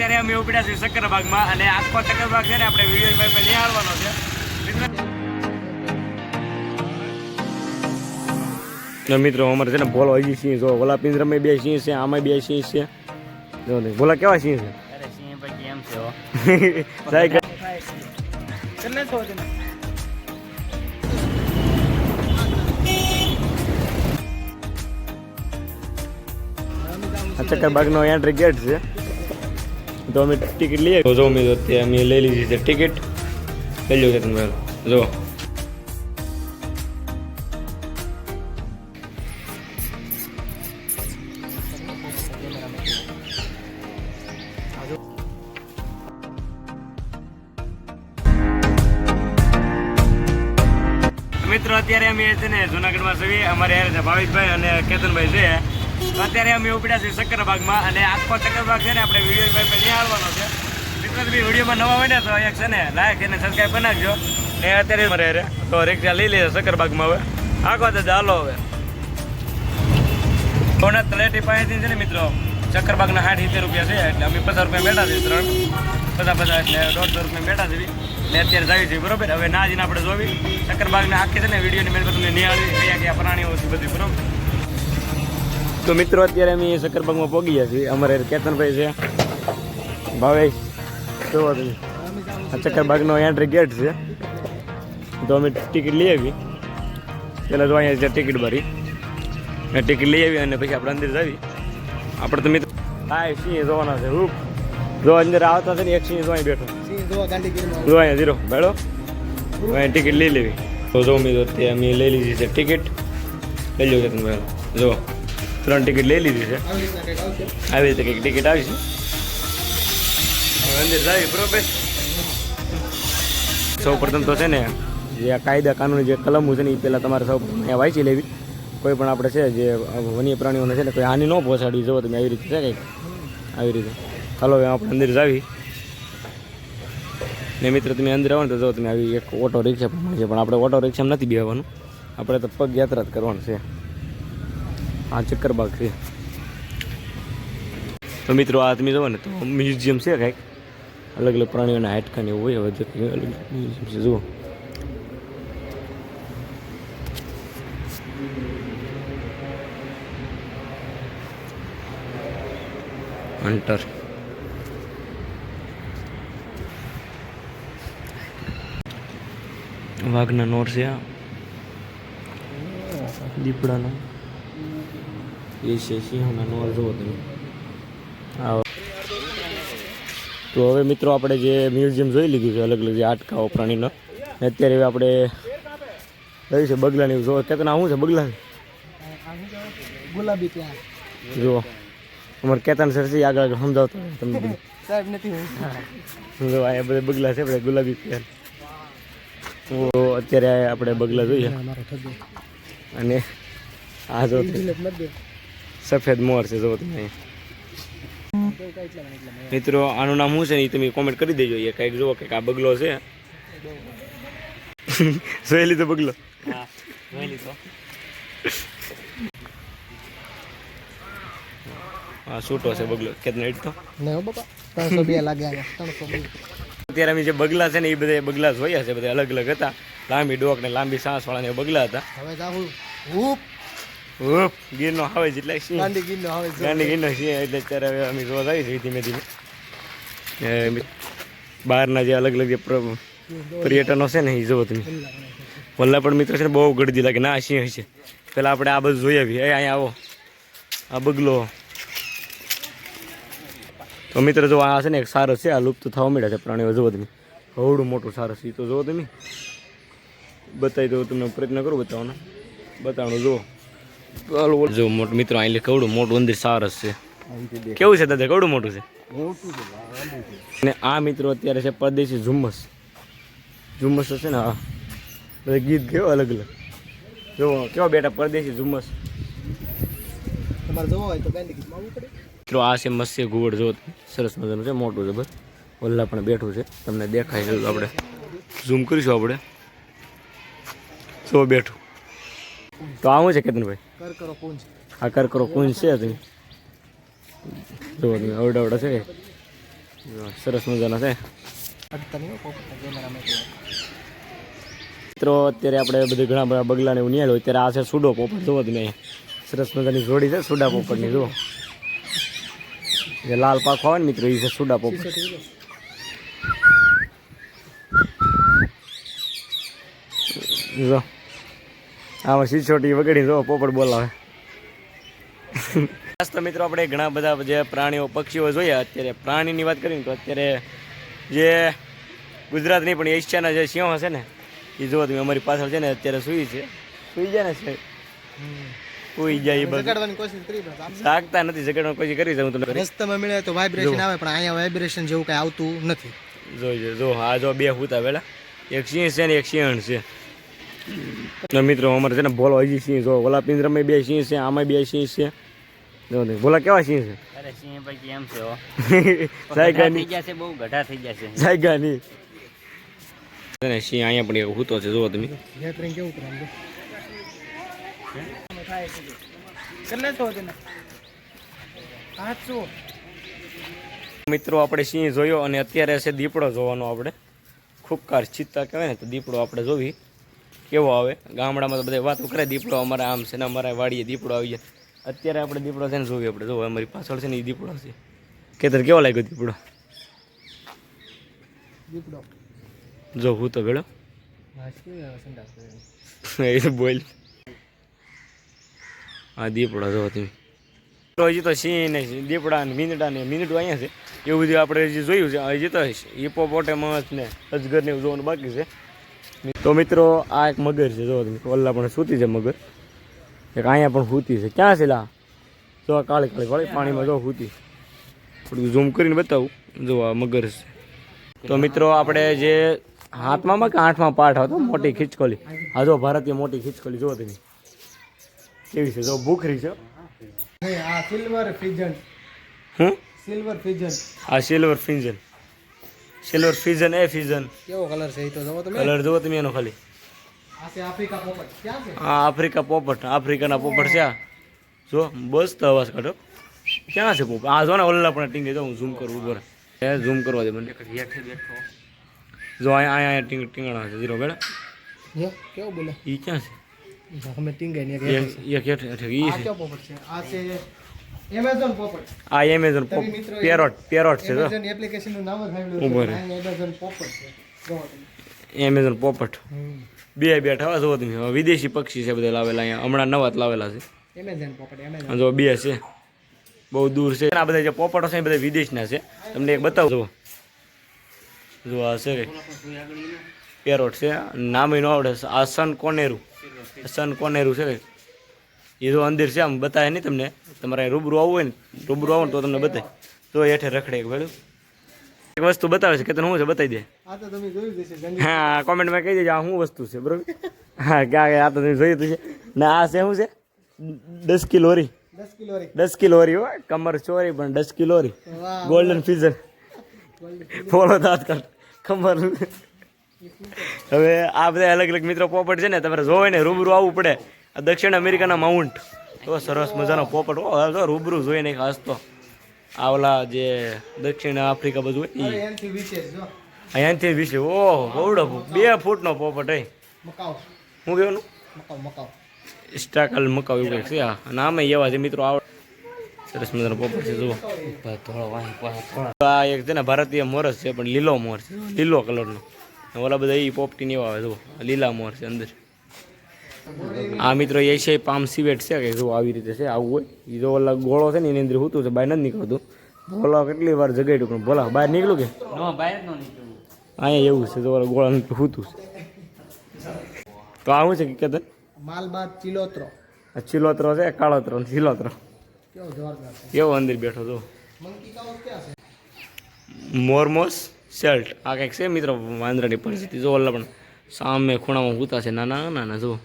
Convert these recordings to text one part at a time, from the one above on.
અત્યારે અમે ઉપડ્યા છીએ સક્કરબાગમાં અને આખો સક્કરબાગ છે ને આપણે વિડીયોમાં પછી નિહાળવાનો છે. મિત્રો મિત્રો અમારે છે ને ભોલો હજી સિંહ જો ઓલા પિંજરામાં બે સિંહ છે આમાં બે સિંહ છે. જો ને બોલા કેવા સિંહ છે અરે સિંહ પછી એમ છે? સાહેબ કેટલે છો તમે? આ ચક્કરબાગનો એન્ટ્રી ગેટ છે. તો અમે ટિકિટ લઈએ. તો જો અમે તો અમે લઈ લીધી છે ટિકિટ. લઈ લો તમે જો. મિત્રો અત્યારે અમે છે ને જુનાગઢમાં છીએ. અમારે યાર છે ભાવિકભાઈ અને કેતનભાઈ છે. અત્યારે અમે ઉપડ્યા છીએ સક્કરબાગમાં અને આખો સક્કરબાગ છે ને આપણે પહેલી નિહાળવાનો છે. મિત્રો, તમે વિડીયોમાં નવા હોય તો એક છે ને લાયક એને સબસ્ક્રાઈબ બનાવજો ને અત્યારે મારે રે તો રિક્ષા લઈ લઈએ સક્કરબાગમાં હવે. આખો તો ચાલો હવે. ભવનાથ તળેટી પાસેથી છે ને મિત્રો સક્કરબાગના સાઠ સિત્તેર રૂપિયા છે. એટલે અમે પચાસ રૂપિયા બેઠા છીએ ત્રણ. પચાસ પચાસ એટલે દોઢસો રૂપિયા બેઠા છીએ. એટલે અત્યારે જાવી છે, બરોબર? હવે ના જઈને આપણે જોવી. સક્કરબાગના આખી છે ને વિડીયોની મેં તમને નિહાળી કયા કયા પ્રાણીઓ છે બધી, બરોબર? તો મિત્રો, અત્યારે અમે સક્કરબાગમાં પહોંચી ગયા છીએ. અમારે કેતનભાઈ છે, ભાવેશ જોવો તમે આ સક્કરબાગનો એન્ટ્રી ગેટ છે. તો અમે ટિકિટ લઈ આવી. પહેલાં તો અહીંયા છે ટિકિટ ભરી. અને ટિકિટ લઈ આવી અને પછી આપણે અંદર જાવી આપણે તો મિત્રો હા સિંહ જોવાના છે. હું જો અંદર આવતા છે ને, એક સિંહ જોઈ બેઠો. જો અહીંયા જીરો બેડો અહીંયા ટિકિટ લઈ લેવી. તો જો મિત્રો તે અમે લઈ લીધી છે ટિકિટ લઈ લો કે તમે જો. ત્રણ ટિકિટ લઈ લીધી છે. આવી રીતે કંઈક ટિકિટ આવી છે. અંદર જાય બરોબર? સૌ પ્રથમ તો છે ને જે આ કાયદા કાનૂની જે કલમો છે ને એ પહેલાં તમારે સૌ અહીંયા વાંચી લેવી. કોઈ પણ આપણે છે જે વન્ય પ્રાણીઓને છે ને કોઈ હાનિ ન પહોંચાડી જવો તમે આવી રીતે છે કંઈક? આવી રીતે. ચાલો હવે આપણે અંદર જાવી. ને મિત્ર તમે અંદર આવો ને તો જો તમે આવી એક ઓટો રિક્ષા પણ છે પણ આપણે ઓટો રિક્ષામાં નથી બેવાનું આપણે તો પગ યાત્રા જ કરવાનું છે. આ ચક્કરબાગ છે. તો મિત્રો, આ તમે જુઓ ને, તો મ્યુઝિયમ છે કંઈક. અલગ અલગ પ્રાણીઓના હાડકાને એવું હોય, હવે અલગ મ્યુઝિયમ છે, જુઓ. હન્ટર વાઘના નોર છે આ. દીપડાનો. એ છે સિંહોના જુઓ તમે આ તો હવે મિત્રો આપણે જે મ્યુઝિયમ જોઈ લીધું છે અલગ અલગ જે આટકાઓ પ્રાણીનો. અત્યારે હવે આપણે કયું છે? બગલાની જો કેતના શું છે બગલા? ગુલાબી ત્યાં. જુઓ. અમારે કેતન સર છે આગળ આગળ સમજાવતો તમને સાહેબ નથી જો આ બધા બગલા છે આપણે ગુલાબી પેન તો અત્યારે આપણે બગલા જોઈએ. અને આ જો સફેદ મોર છે જો તમે. મિત્રો આનું નામ શું છે ને એ તમે કોમેન્ટ કરી દેજો એ કંઈક જુઓ કંઈક આ બગલો છે. જોઈ લીધો બગલો? હા છૂટો છે બગલો. કેટલો ઈટ ને ત્રણસો બે લાગ્યા અત્યારે અમે જે બગલા છે ને એ બધા બગલા જોયા છે બધા અલગ અલગ હતા. લાંબી ડોક ને લાંબી સાંસ વાળા ને બગલા હતા. હવે ઉફ, ગીરનો આવે છે એટલે સિંહ. ગાંડી ગીરનો આવે જો. ગાંડી ગીરનો સિંહ એટલે અત્યારે હવે અમે જોવા જઈએ છીએ ધીમે ધીમે. એ બહારના જે અલગ અલગ જે પર્યટનો છે ને એ જોવો તમે. વલ્લા પણ મિત્રો છે ને બહુ ગળદી લાગે. ના સિંહ હશે. પેલા આપણે આ બધું જોઈ આવીએ. અહીંયા આવો. આ બગલો. તો મિત્રો જો આ છે ને એક સારસ છે આ લુપ્ત થવા મળ્યા છે પ્રાણીઓ. જોવો તમે. હવડું મોટું સારસ એ તો જોવો તમે. બતાવી દઉં તમને પ્રયત્ન કરું બતાવવાનો. બતાવવાનું જુઓ. જો મોટ મિત્રો અહીં કેવડું મોટું અંદર સારસ છે. કેવું છે દાદા કવડું મોટું છે? અને આ મિત્રો અત્યારે છે પરદેશી ઝુમ્મસ ઝુમ્મસ છે ને હા. બધા ગીત કેવો અલગ અલગ. જો કેવો બેટા પરદેશી ઝુમ્મસ મિત્રો આ છે મત્સ્ય ઘુવડ જો. સરસ મજાનું છે મોટું છે બસ. ઓલ્લા પણ બેઠું છે તમને દેખાય છે આપણે ઝૂમ કરીશું આપણે. જો બેઠું. તો આવું છે કેતનભાઈ? કર કરો આ કરકરો કુંજ છે તમે જો તમે અવડા અવડા છે સરસ મજાના છે. મિત્રો અત્યારે આપણે બધે ઘણા બધા બગલાને એવું નિહાળ્યું અત્યારે આ છે સુડો પોપટ જુઓ તમે. સરસ મજાની જોડી છે સુડા પોપટની જુઓ. જે લાલ પાખો આવે ને મિત્રો એ છે સુડા પોપટ. જો. આમાં સિસોટી વગડી જો પોપડ બોલાવે. ખાસ તો મિત્રો આપણે ઘણા બધા જે પ્રાણીઓ પક્ષીઓ જોયા અત્યારે પ્રાણીની વાત કરીને તો અત્યારે જે ગુજરાતની પણ એશિયાના જે સિંહ છે ને એ જો તમે અમારી પાછળ છે ને અત્યારે સૂઈ છે. સૂઈ જાય ને છે સૂઈ જાય કોશિશ જાગતા નથી જગાડવાનું કોઈ કરી છે હું તમને રસ્તામાં મળે તો વાઇબ્રેશન આવે પણ અહીંયા વાઇબ્રેશન જેવું કંઈ આવતું નથી. જોઈજો જો આ જો બે હુતા પેલા એક સિંહ છે ને એક સિંહણ છે. મિત્રો અમારે છે ને બોલો હજી સિંહ જો ઓલા પિંજરામાં બે સિંહ છે આમાં બે સિંહ છે. જો ને કેવા સિંહ છે? અરે સિંહ થઈ બહુ થઈ સિંહ અહીંયા પણ એક હુતો તમે યાદ કેવું કરે કેટલે છો તેને સાતસો મિત્રો આપણે સિંહ જોયો અને અત્યારે છે દીપડો જોવાનો આપણે. ખુબકાર ચિત્તા કહેવાય ને તો દીપડો આપણે જોવી. કેવો આવે? ગામડામાં તો બધા વાતો કરે દીપડો અમારે આમ છે ને અમારા વાડીએ દીપડો આવી જાય. અત્યારે આપણે દીપડો છે ને જોઈએ આપણે. જો અમારી પાછળ છે ને એ દીપડો છે. કેતર કેવો લાગ્યો દીપડો? દીપડો. જો હું તો ભેળો. એ બોલ. હા દીપડો જો તમે. તો હજી તો સિંહ ને દીપડા ને મીંદડા ને મીંદડું અહીંયા છે. એવું બધું આપણે જે જોયું છે. હજી તો હિપોપોટેમસ ને અજગર ને એવું જોવાનું બાકી છે. તો મિત્રો આ એક મગર છે જો તમે ઓલા પણ સૂતી છે મગર. એક અહીંયા પણ સૂતી છે. ક્યાં છે લા? જો આ કાળી કાળી વાળી પાણીમાં જો સૂતી થોડું ઝૂમ કરીને બતાવું. જો આ મગર છે. તો મિત્રો આપણે જે હાથમાં કે આઠમાં પાઠ હતો? મોટી ખીચકોલી. આ જો ભારતીય મોટી ખીચકોલી જો તમે. કેવી છે? જો ભૂખરી છે. આ સિલ્વર ફિજન હું સિલ્વર ફિજન આ સિલ્વર ફિંજન સિલ્વર ફિઝન એ ફિઝન કેવો કલર છે એ તો જુઓ તમે. કલર જુઓ તમે એનો ખાલી. આ આફ્રિકા પોપટ. ક્યાં છે? આ આફ્રિકા પોપટ આફ્રિકાના પોપટ છે જો બસ તો અવાજ કાઢો. ક્યાં છે પોપટ? આ જો ને ઓલા પણ ટીંગે જો હું ઝૂમ કરું ઊભો એ ઝૂમ કરવા દે મને. જો અહીંયા અહીંયા ટીંગ ટીંગણા છે. જીરો બેડા કેવો બોલે? એ ક્યાં છે? અમે ટીંગે ને એક હેઠ. હેઠ પોપટ છે? આ છે એમેઝોન પોપટ આ એમેઝોન પોપટ પેરોટ પેરોટ છે તો એમેઝોન એપ્લિકેશનનું નામ જ સાંભળ્યું ઊભો રહે. એમેઝોન પોપટ છે. એમેઝોન પોપટ બે બેઠા હોય જુઓ તમે હવે વિદેશી પક્ષી છે બધા લાવેલા અહીંયા. હમણાં નવા લાવેલા છે. એમેઝોન પોપટ એમેઝોન જો બે છે. બહુ દૂર છે. આ બધા જે પોપટો છે એ બધા વિદેશના છે. તમને એક બતાવું જુઓ. જો આ છે. પેરોટ છે. નામ ન આવડે. આ સન કોનેરું સન કોનેરું છે. એ જો અંદર છે આમ બતાવે નહીં તમને. તમારે રૂબરૂ આવવું હોય ને રૂબરૂ આવો ને તો તમને બતાવે તો હેઠે રખડે એક ભેળું એક વસ્તુ બતાવે છે કે તને શું છે બતાવી દે. હા કોમેન્ટમાં કહી દેજો આ શું વસ્તુ છે બરોબર? હા ક્યાં આ તો તમે જોયું છે ને આ છે શું છે? દસ કિલોરી દસ કિલોરી હોય કમર ચોરી પણ દસ કિલોરી ગોલ્ડન ફીઝર ફોલો દાંત કાઢ. કમર હવે આ બધા અલગ અલગ મિત્રો પોપટ છે ને તમારે જોવે ને રૂબરૂ આવવું પડે. આ દક્ષિણ અમેરિકાના માઉન્ટ. તો સરસ મજાનો પોપટ. હો તો રૂબરૂ જોઈ નહીં ખાસ તો આ ઓલા જે દક્ષિણ આફ્રિકા બધું હોય અહીંયાથી વિશે ઓહો બહુડો બે ફૂટનો પોપટ હે હું મકાવ સ્ટાકલ મકાવ એવું કંઈક છે અને આમે એવા છે મિત્રો આવડે સરસ મજાનો પોપટ છે જુઓ. આ એક છે ને ભારતીય મોરસ છે પણ લીલો મોર છે લીલો કલરનો. ઓલા બધા એ પોપટી ને એવા આવે જુઓ. લીલા મોર છે અંદર. આ મિત્રો છે પામ સિવેટ છે કે જો આવી રીતે છે આવું હોય. એ જો ઓલા ગોળો છે ને એની અંદર હોતું છે બહાર નથી નીકળતું. ભોલા કેટલી વાર જગાડ્યું પણ ભોલા બહાર નીકળું કે? અહીંયા એવું છે જો ઓલા ગોળા નથી હોતું છે. તો આવું છે કે કેતન માલબાદ ચિલોત્રો ચિલોત્રો છે કાળોત્રો ચિલોત્રો. કેવો એવો અંદર બેઠો છે? મોરમોસ શર્ટ આ કંઈક છે મિત્રો વાંદરાની પરિસ્થિતિ. જો ઓલા પણ સામે ખૂણામાં હૂતા છે નાના નાના જો.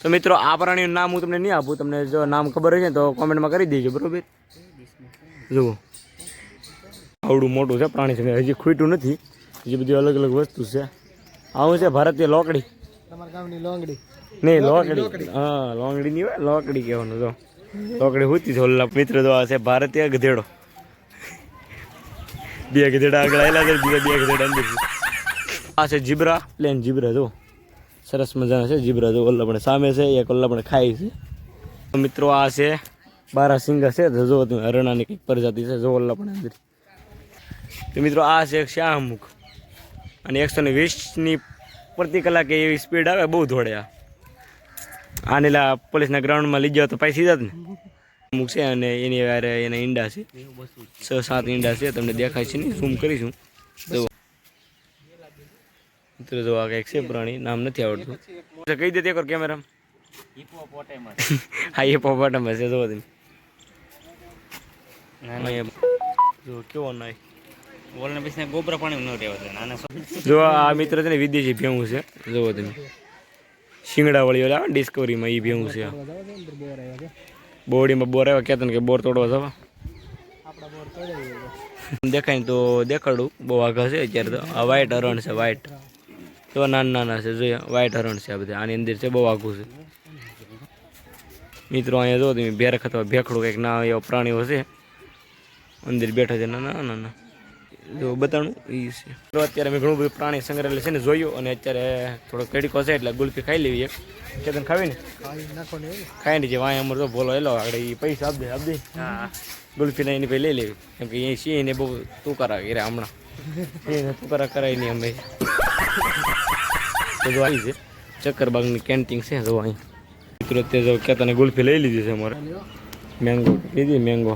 તો મિત્રો આ પ્રાણીનું નામ હું તમને નહીં આપું તમને જો નામ ખબર હશે તો કોમેન્ટમાં કરી દેજો બરોબર? જુઓ. આવડું મોટું છે પ્રાણી છે હજી ખૂટ્યું નથી હજી બધી અલગ અલગ વસ્તુ છે. આવું છે ભારતીય લોકડી. તમારા ગામની લોંગડી. નહીં લોકડી હા લોંગડી નહીં હોય લોકડી કહેવાનું જો. લોકડી હોતી છે ઓલા મિત્ર તો આ છે ભારતીય ગધેડો. બે ગધેડા આગળ આવેલા છે બીજા બે ગધેડા અંદર આ છે જીબ્રા પ્લેન જીબ્રા જો સરસ મજાના છે જીબ્રા જો પણ સામે છે, એક પણ ખાય છે. મિત્રો આ છે, બારા સિંગા છે જો હરણાની કંઈક પ્રજાતિ છે, જો ઓલા પણ અંદર. તો મિત્રો આ છે શાહમુખ. અને એકસો ને વીસની પ્રતિ કલાકે એવી સ્પીડ આવે, બહુ દોડે આ. આનેલા પોલીસના ગ્રાઉન્ડમાં લઈ જાવ તો પૈસી જાત ને. અમુક છે અને એની વારે એના ઈંડા છે. છ, સાત ઈંડા છે, તમને દેખાય છે ને ઝૂમ કરીશું. જો મિત્રો જો આ કંઈક છે પ્રાણી નામ નથી આવડતું. તો કહી દે એકવાર કેમેરા હિપોપોટેમસ હા હિપોપોટેમસ પોપાટમાં છે જો તમે. જો કેવો નાય. બોલને પછી ગોબરા પાણી ન રહેવા દે નાના જો આ મિત્ર છે ને વિદેશી ભેવું છે. જુઓ તમે. શિંગડાવાળી ઓલા ડિસ્કવરીમાં એ ભેવું છે. બોડીમાં બોર આવ્યા કહેતા કે બોર તોડવા જવા. દેખાય ને તો દેખાડું. બહુ આગળ છે અત્યારે તો. આ વ્હાઈટ હરણ છે વ્હાઈટ તો નાના નાના છે જોઈએ વ્હાઈટ હરણ છે આ બધા. આની અંદર છે બહુ આઘું છે. મિત્રો અહીંયા જો તમે ભેરખ અથવા ભેખડું કંઈક ના એવા પ્રાણીઓ છે. અંદર બેઠા છે નાના નાના. જો બતાણું એ છે. તો અત્યારે મેં ઘણું બધું પ્રાણી સંગ્રહાલય છે ને જોયું અને અત્યારે થોડો કડીકો છે એટલે ગુલ્ફી ખાઈ લેવી એક. કે તને ખાવી ને? ખાઈ ને જે વાંય અમર તો બોલો એલો આગળ એ પૈસા આપી દે આપી દે હા ગુલ્ફીના એની પછી લઈ લેવી. કેમ કે અહીં ને બહુ તુકારા કર્યા હમણાં. સિંહને તુકારા કરાય નહીં અમે. તો જો આવી છે. ચક્કરબાગની કેન્ટીન છે જો અહીં. મિત્રો તે જો કે તને ગુલ્ફી લઈ લીધી છે અમારે. મેંગો લીધી મેંગો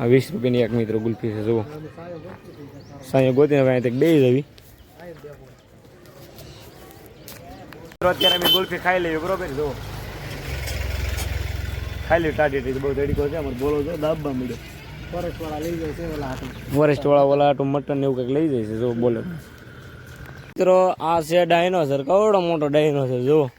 આ વીસ રૂપિયાની એક મિત્રો ગુલ્ફી છે જુઓ. સાંજે ગોતીને હવે અહીં બે જવી અત્યારે અમે ગુલ્ફી ખાઈ લઈએ બરોબર જો ખાઈ લઈએ ટાટી ટાટી બહુ તડીકો છે અમારે બોલો છો દાબવા મળ્યો ફોરેસ્ટ વાળા લઈ જાય છે ઓલા ફોરેસ્ટ વાળા ઓલા આટું મટન ને એવું કંઈક લઈ જાય છે જો બોલે. મિત્રો આ છે ડાયનોસર. કવડો મોટો ડાયનોસર જો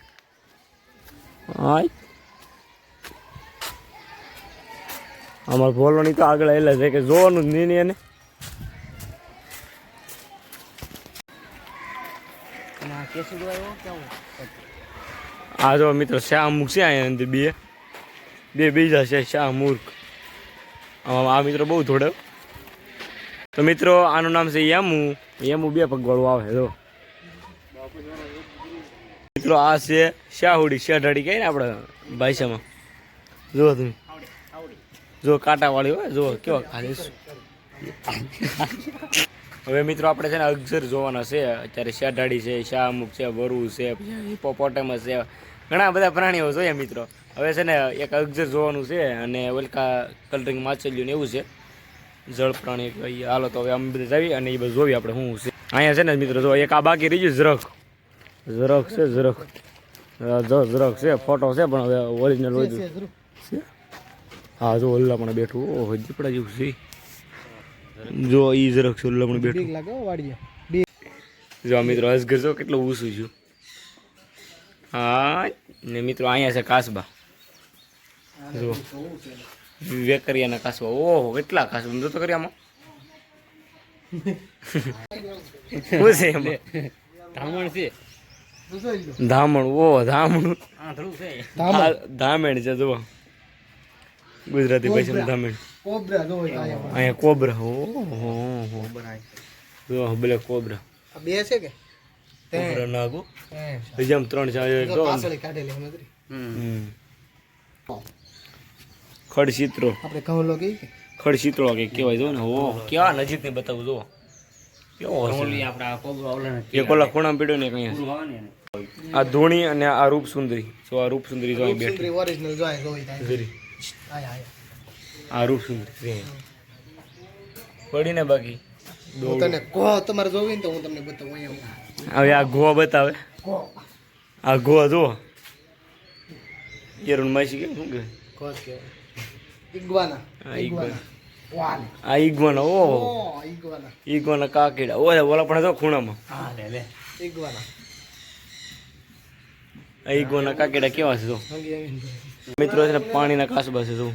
અમારા ભોલોની તો આગળ એટલે છે કે જોવાનું જ નહીં એને. આ જો મિત્રો શ્યામ મુખ છે અહીંયા અંદર બે. બે બીજા છે શ્યામ મૂર્ખ આમાં આ મિત્રો બહુ થોડો. તો મિત્રો આનું નામ છે યામુ. યામુ બે પગવાળું આવે જો મિત્રો, આ છે શાહુડી શેઢાડી કહે ને આપણે ભાષામાં જો તમે. જો કાંટાવાળી હોય, જુઓ કેવો ખાલી હવે મિત્રો, આપણે છે ને અક્ષર જોવાના છે. અત્યારે શેઢાડી છે, શાહમુખ છે, વરુ છે હિપોપોટેમસ છે. ઘણા બધા પ્રાણીઓ જોઈએ મિત્રો. હવે છે ને એક અક્ષર જોવાનું છે અને ઓલકા કલરિંગ માછલીઓ ને એવું છે. જળ પ્રાણી કહીએ હાલો તો હવે અમે બધા જાવી અને એ બધું જોવી આપણે શું છે. અહીંયા છે ને મિત્રો, જો એક આ બાકી રહી ગયું ઝરખ ઝરખ છે ઝરોક આ જો ઝરખ છે ફોટો છે પણ હવે ઓરિજિનલ હોય છે હા જો ઓલ્લા પણ બેઠું. ઓહો જીપડા જેવું છે. જો ઈ ઝરોક છે ઓલ્લા પણ બેઠું. બીક લાગે હો વાડીએ બીક જો આ મિત્રો અસગર જો કેટલો ઊંચું છું. હા ને મિત્રો અહીંયા છે કાસબા. જો. વેકરિયાના કાસબા. ઓહો કેટલા કાસબા? જો તો કરી આમાં. શું છે એમાં? ધામણ છે. ધામણ ઓ ધામણ. આંધળું છે. ધામણ. છે જો ગુજરાતી ભાષામાં ધામેણ. કોબરા જો આયા અહીંયા કોબરા ઓહો જો ભલે કોબરા. બે છે કે? કોબરા નાગો હે ત્રણ. એક આપણે કહું કહેવાય જો ને ઓ કેવા નજીક ને બતાવું જો કેવો ઓલી હશે? એક ઓલા ખૂણા પીડ્યો ને કઈ ને આ ધોની અને આ રૂપ સુંદરી સો આ રૂપ સુંદરી જો બેઠી. ઓરિજિનલ જો આ રૂપ સુંદરી પડી ને બાકી. તને કો તમારે જોવી ને તો હું તમને બતાવું અહીંયા હવે આ ગોવા બતાવે. આ ગોવા જો યરુણ માસી કે શું કે? કહો કે ઈગવાના. આ ઈગવાના. ઓ. ઈગવાના. ઈગવાના કાકીડા. ઓ ઓલા પણ જો ખૂણામાં. હા લે લે. ઈગવાના. આ ઈગવાના કાકેડા કેવા છે હંગી મિત્રો છે ને, પાણીના કાસબા છે જો.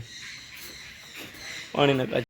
પાણીના કાચ